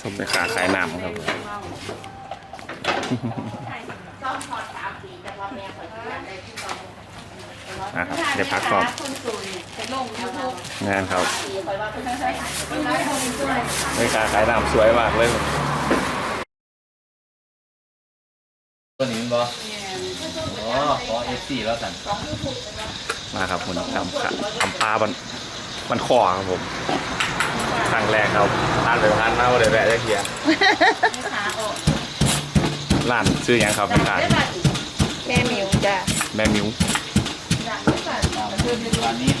ชมไปขาขายน้ำครับซ่อมพอดสามปีแต่ว่าแม่ขอทำงานได้ที่สองอะครับเดี๋ยวพักก่อนคุณสูนเป็นลงยูทูบงานครับปีคอยว่าเป็นใช้หายเป็นร้อยคนด้วยไปขาขายน้ำสวยมากเลยตัวนี้มันบออ๋อขอเอฟซีแล้วกันมาครับคุณทำขาทำปลาบันมันคอครับผม ครั้งแรกครับทานไปทานมาว่าเดี๋ยวแวะจะเคลียร์ไม่ขาออกร้านชื่อหยังครับพี่ขายแม่มิวจ้ะแม่มิววันนี้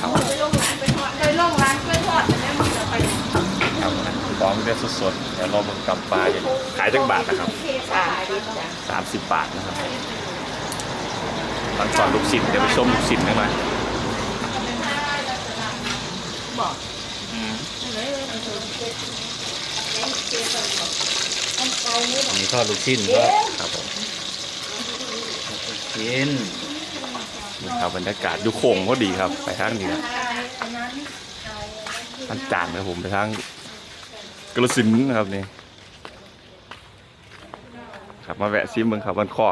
ครับเคยลงร้านไปทอดเคยลงร้านกล้วยทอดแต่แม่มิวจะไปครับของเรียสดๆเดี๋ยวเรามากับปลาอย่างขายจักบาทนะครับสามดิจ้ะสามสิบบาทนะครับตอนก่อนลูกศิษย์เดี๋ยวไปชมลูกศิษย์ได้ไหมบอก อันนี้ทอดลูกชิ้นก็ครับผมลูกชิ้นนี่ครับบรรยากาศยุคงก็ดีครับ ไปทางนี้ครับอันจานครับผมไปทางกระสินนะครับนี่ครับมาแวะซิมเมืองครับมันข้อ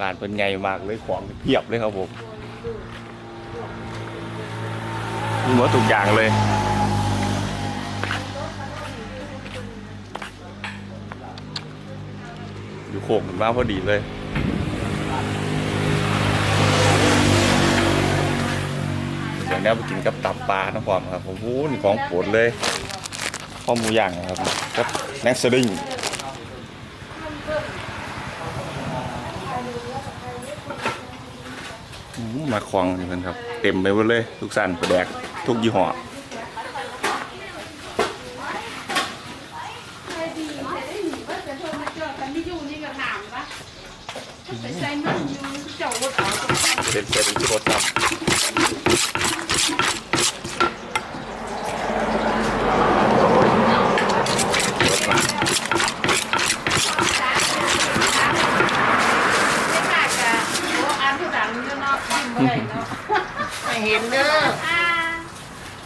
ร้านเป็นไงมากเลยของเพียบเลยครับผมมีหมดทุกอย่างเลย อยู่โค้งกันมาพอดีเลยเดี๋ยวนี้ไปกินกับตับปลาน้ำความครับผมโอ้โหนี่ของโปรดเลยข้อมูย่างครับกับแม็กซ์ดิงมาคลองนี่เพิ่นครับ เต็มไปหมดเลย ทุกสันประแดก ทุกยี่ห้อ ใช่ดีใช่ได้หนีว่าจะโทรมาเจอกันที่อยู่นี่ก็ถามว่า ไปใส่มันอยู่เจ้ารถเอาเป็นเศษเป็นรสครับรสมาไม่เห็นเด้อ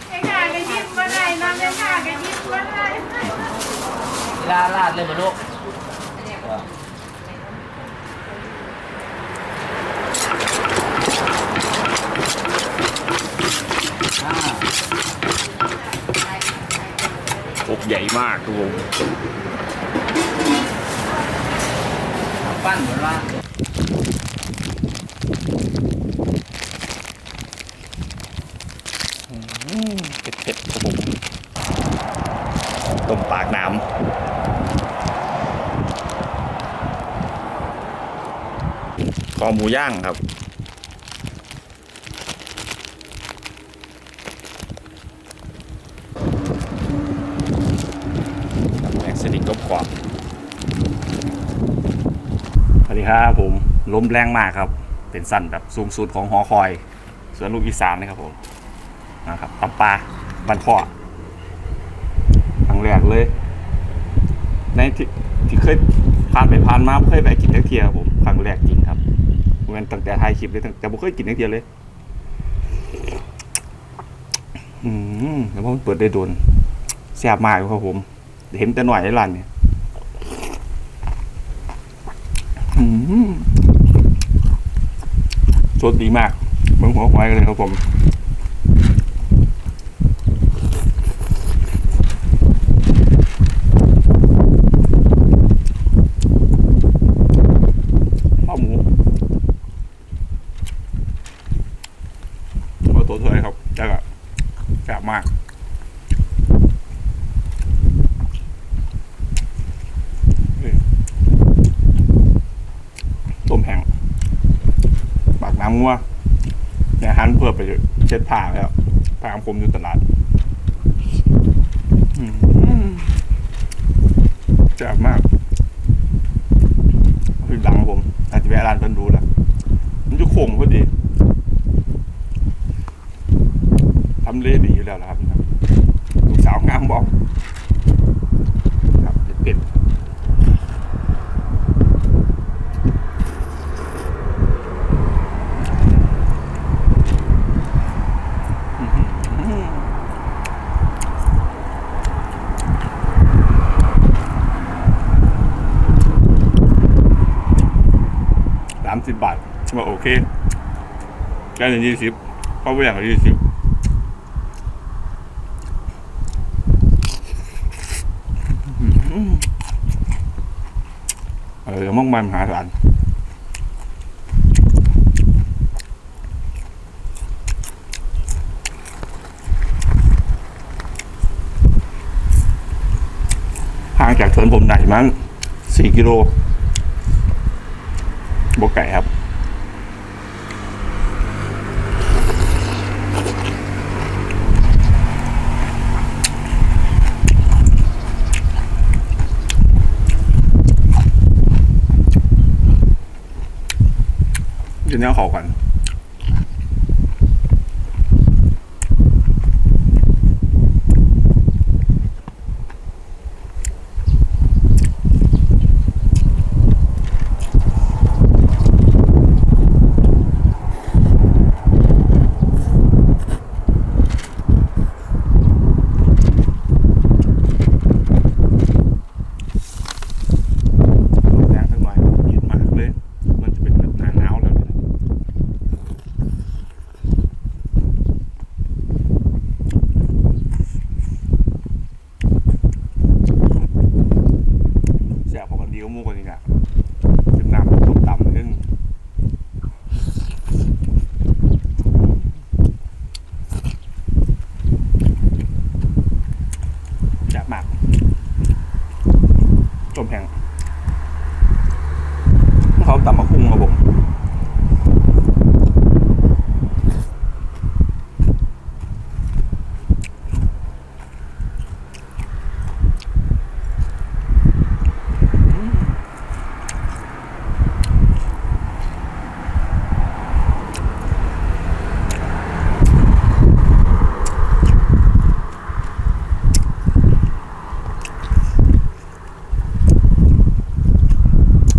แม่ข้าก็ยิ้มว่าไรนะแม่ข้าก็ยิ้มว่าไรลาลาดเลยมาลูก อ่าอกใหญ่มากครับผมปั้นเหมือนว่าเผ็ดๆครับผมต้มปากน้ำคอหมูย่างครับ แม็กซ์ดิกบกรอบส วัสดีครับผมลมแรงมากครับ เป็นสั้นแบบสูงสุดของหอคอยสวนลูกอีสานนะครับผมนะครับตำปลาบันคอครั้งแรกเลย ในที่ที่เคยผ่านไปผ่านมาเคยไปกินทักเทียครับผมครั้งแรกกินครับเมื่อตั้งแต่ถ่ายคลิปเลยตั้งแต่บ่เคยกินทักเทียเลย อืมแล้วพอมันเปิดได้โดนแซ่บมากครับผม เห็นแต่หน่อยในร้านเนี่ยอืม สดดีมากเหมือนหัวควายเลยครับผม ข้าวหมูมาตัวเท่าไหรครับแต่ก็แซ่บมากนี่ต้มแห้งปาก น้ำงัวเนี่ยหันเพื่อไปเช็ดผ้าแล้วผ้าของผมอยู่ตลาดอืมแซ่บมากคือหลังผม อาจจะแวะร้านเพิ่นดูแหละมันจะโค้งพอดีทำเลดีอยู่แล้วนะครับลูกสาวงามบอกครับเป็ด สิบบาทว่าโอเคแก้วหนึ่งยี่สิบเพราะว่าอย่างยี่สิบเออมั่งมันมหาศาลห่างจากสวนผมไหนมั้งสี่กิโล บกไก่ครับกินเนื้อเขอกัน แรงสักหน่อยเย็นมากเลย มันจะเป็นหนาหนาวแล้วเนี่ยแซ่บของกันดีก็มูกันนี่แหละเป็นน้ำต้มต่ำนึงแซ่บมากต้มแห้ง เขาตำมาคุ้งครับผม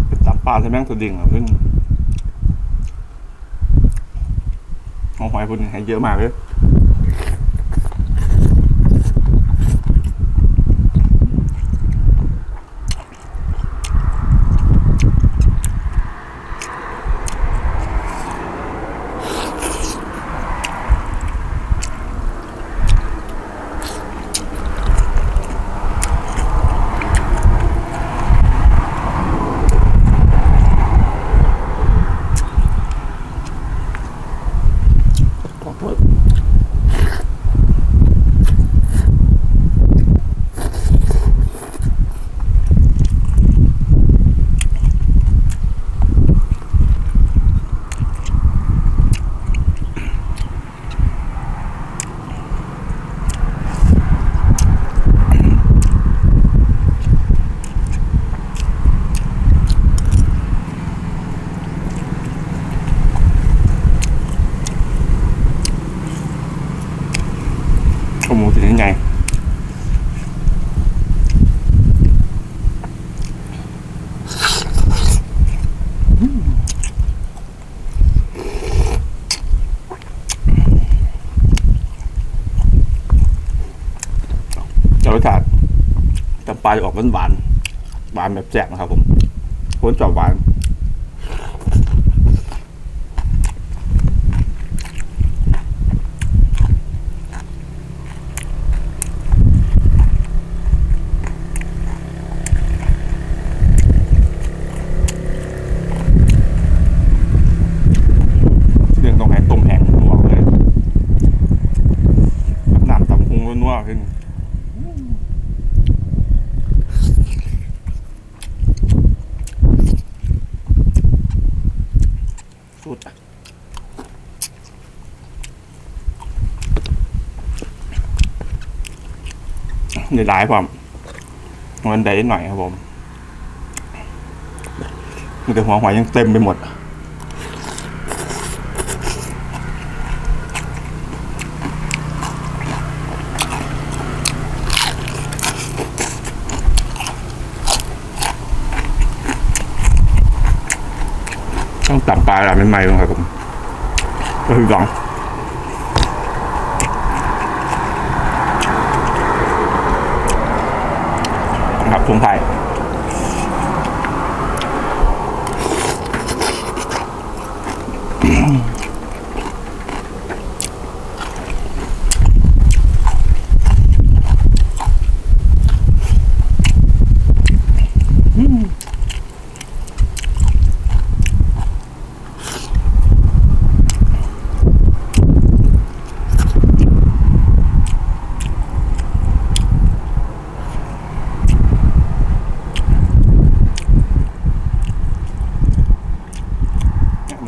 เป็นตำปลาใช่ไห มงตัวดิ่งเหรอเพิ่งเอาหอยคุณให้เยอะมากเลย รสชาติจำปลาจะออกหวานหวานแบบแจ่บนะครับผมคนชอบหวาน เรื่องต้องให้ต้มแห้งนัวเลยน้ำตำพุงนัวๆขึ้นสุดอะ เดี๋ยวได้ความมันได้หน่อยครับผมมีแต่หัวหอยยังเต็มไปหมดต้องตับปลาแบบใหม่ๆลงครับผมก็คือสอง ครั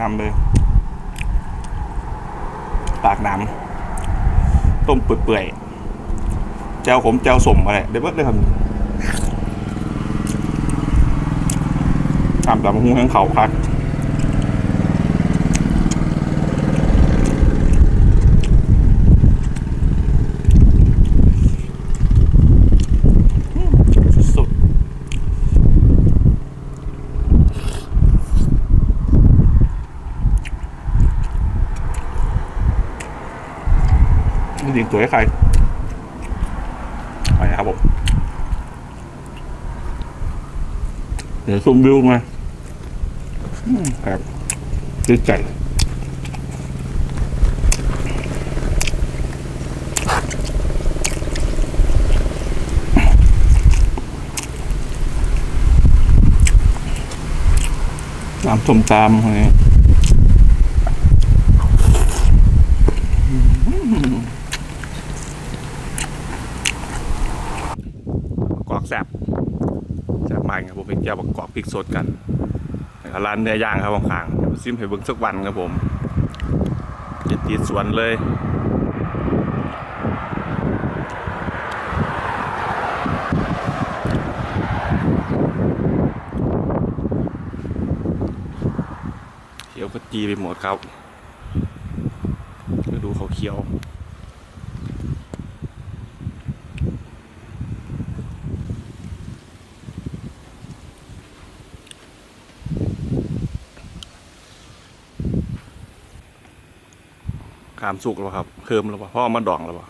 นำเลย ปากน้ำต้มเปื่อยๆแจวขมแจวสมอะไรเดี๋ยวเบิดเลยครับตามตามหุ้งทั้งเขาครับ สุด ๆนี่จริงตัวให้ใครไปนะครับผมเดี๋ยวซูมวิวมาครับดีใจน้ำส้มตำอะไรกรอก แซบแซบมากครับผมเป็นแก้วประกอบพริกสดกันร้านเนื้อย่างครับข้างๆเดี๋ยวซิมให้เบิ่งสักวันครับผมจะติดสวนเลยเขียวก็จีไปหมดครับมาดูเขาเขียวามสุกแล้วครับเพิ่มแล้วป่ะพ่อมาดองแล้วป่ะ